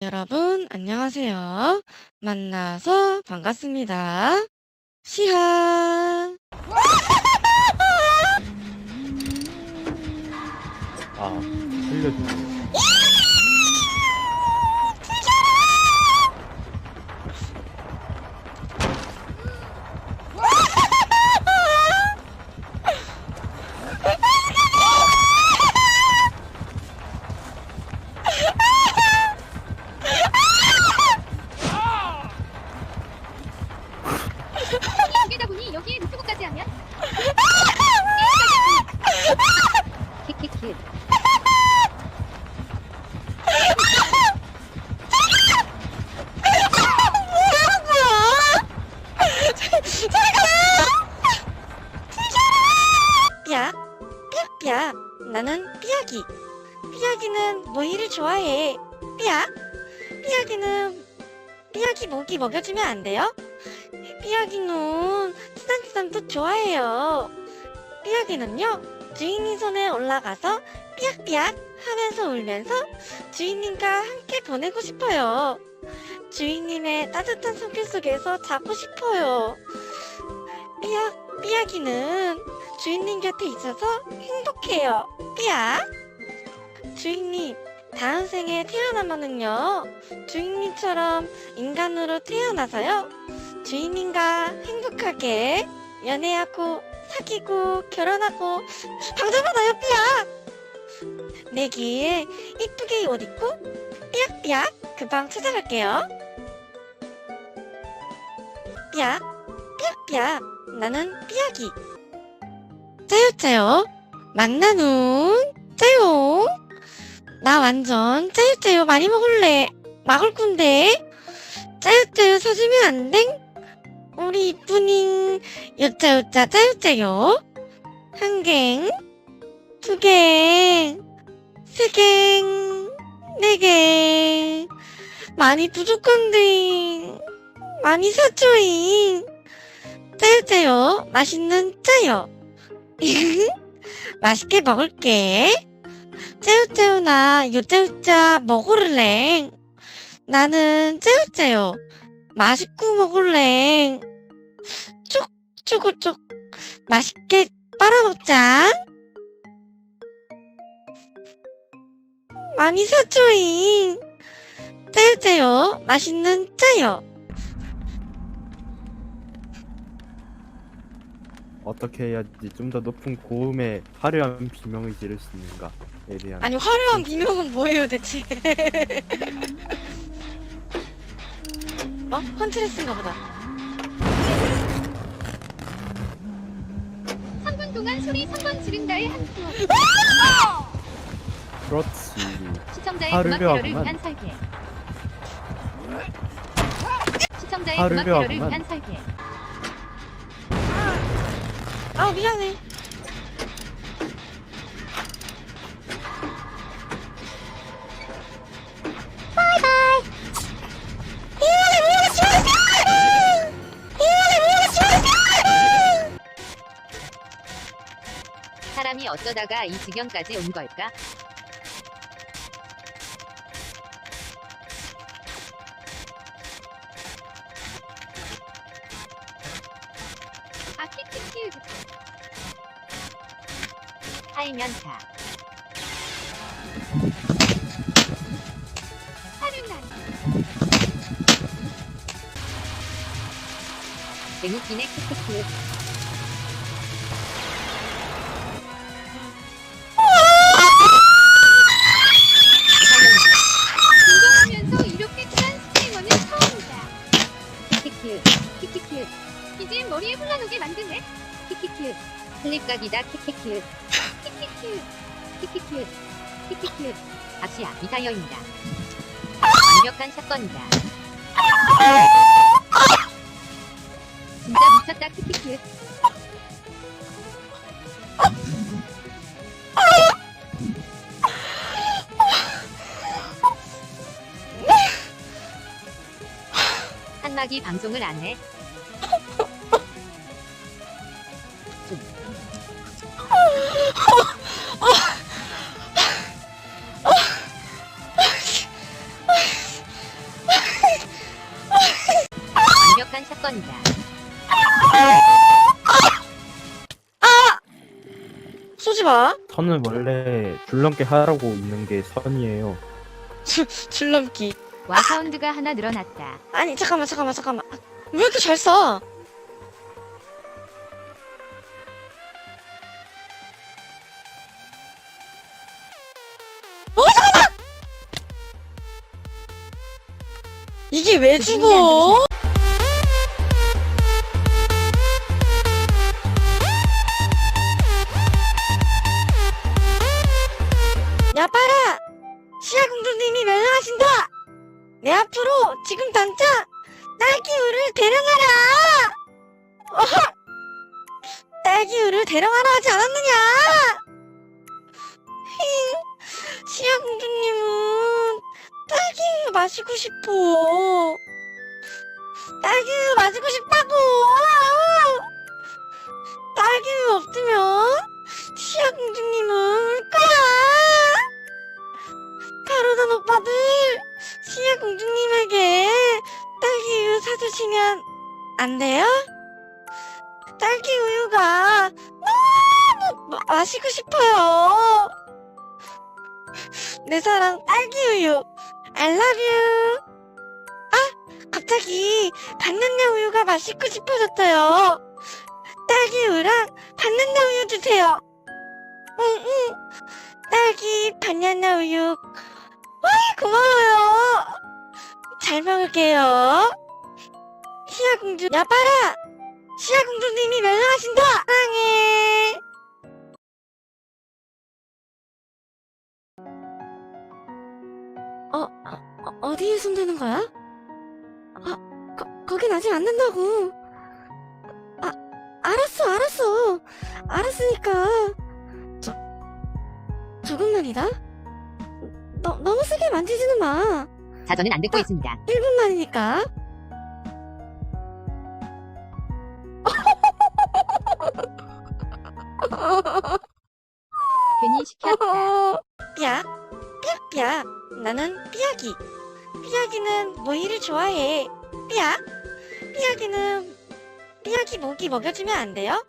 여러분, 안녕하세요. 만나서 반갑습니다. 시하. 아, 살려주 삐약이는 모이를 좋아해. 삐약. 삐약이는 삐약이 모기 먹여주면 안 돼요? 삐약이는 치산치산도 좋아해요. 삐약이는요, 주인님 손에 올라가서 삐약삐약 하면서 울면서 주인님과 함께 보내고 싶어요. 주인님의 따뜻한 손길 속에서 자고 싶어요. 삐약, 삐약이는 주인님 곁에 있어서 행복해요. 삐약. 주인님, 다음 생에 태어나면은요, 주인님처럼 인간으로 태어나서요, 주인님과 행복하게 연애하고 사귀고 결혼하고 방송하나요, 삐약. 내길 이쁘게 옷 입고 삐약삐약 그방 찾아갈게요. 삐약, 삐약삐약. 나는 삐약이. 짜요짜요. 만나는 짜요. 나 완전 짜요짜요 많이 먹을래. 먹을 건데. 짜요짜요 사주면 안 돼? 우리 이쁜이 요짜요짜 짜요짜요. 한 갱, 두 갱, 세 갱, 네 갱. 많이 부족한데. 많이 사줘잉. 짜요짜요. 맛있는 짜요. 맛있게 먹을게. 짜요짜요나 요짜요짜 먹을래. 나는 짜요짜요. 맛있고 먹을래. 쭉쭉쭉 맛있게 빨아먹자. 많이 사줘잉. 짜요짜요. 맛있는 짜요. 어떻게 해야지 좀 더 높은 고음의 화려한 비명을 지를 수 있는가에 대한 아니 화려한 비명은 뭐예요 대체? 어? 헌트레스인가 보다. 3분 동안 소리 3번 지른다의 한 표. 그렇지. 시청자의 음악 테러를 하구만. 위한 설계. 시청자의 하루를 음악 테러를 하구만. 위한 설계. 아 미안해. 사람이 어쩌다가 이 지경까지 온 걸까? 키키키. 하는 날. 맹웃기네 키키키. 운동하면서 이렇게 큰 스트리머는 처음이다. 키키큐, 키키큐. 이제 머리에 혼란오게 만드네. 키키큐. 클립각이다. 키키큐. 키키큐. 키키큐. 키키큐. 박시야, 이타이어입니다. 완벽한 사건이다. 진짜 미쳤다. 키키큐. 한마기 방송을 안 해. 비슷한 사건이다. 쏘지 마. 선은 원래 줄넘기 하라고 있는 게 선이에요. 줄넘기. 와 사운드가 하나 늘어났다. 아니 잠깐만 잠깐만 잠깐만. 왜 이렇게 잘 써? 어 잠깐만! 이게 왜 죽어? 내 앞으로 지금 당장 딸기우를 데려가라! 어허! 딸기우를 데려가라 하지 않았느냐! 힝, 시아공주님은 딸기우유 마시고 싶어. 딸기우유 마시고 싶다고! 딸기우유 없으면 시아공주님은 울 거야! 가로단 오빠들! 시아 공주님에게 딸기 우유 사주시면 안 돼요? 딸기 우유가 너무 마- 마시고 싶어요. 내 사랑 딸기 우유, I love you. 아, 갑자기 반년내 우유가 마시고 싶어졌어요. 딸기 우유랑 반년내 우유 주세요. 응, 응. 딸기 반년내 우유 고마워요. 잘 먹을게요. 시아공주, 야, 봐라! 시아공주님이 명령하신다! 사랑해! 어, 어, 어디에 손대는 거야? 아, 거, 거긴 아직 안 된다고. 아, 알았어, 알았어. 알았으니까. 저, 조금만이다? 너, 너무 세게 만지지는 마. 자전은 안 듣고 있습니다. 1분만이니까. 괜히 시켰다. 삐약, 삐약삐약. 나는 삐약이. 삐약이는 모이를 좋아해. 삐약, 삐약이는 삐약이 모기 먹여주면 안 돼요?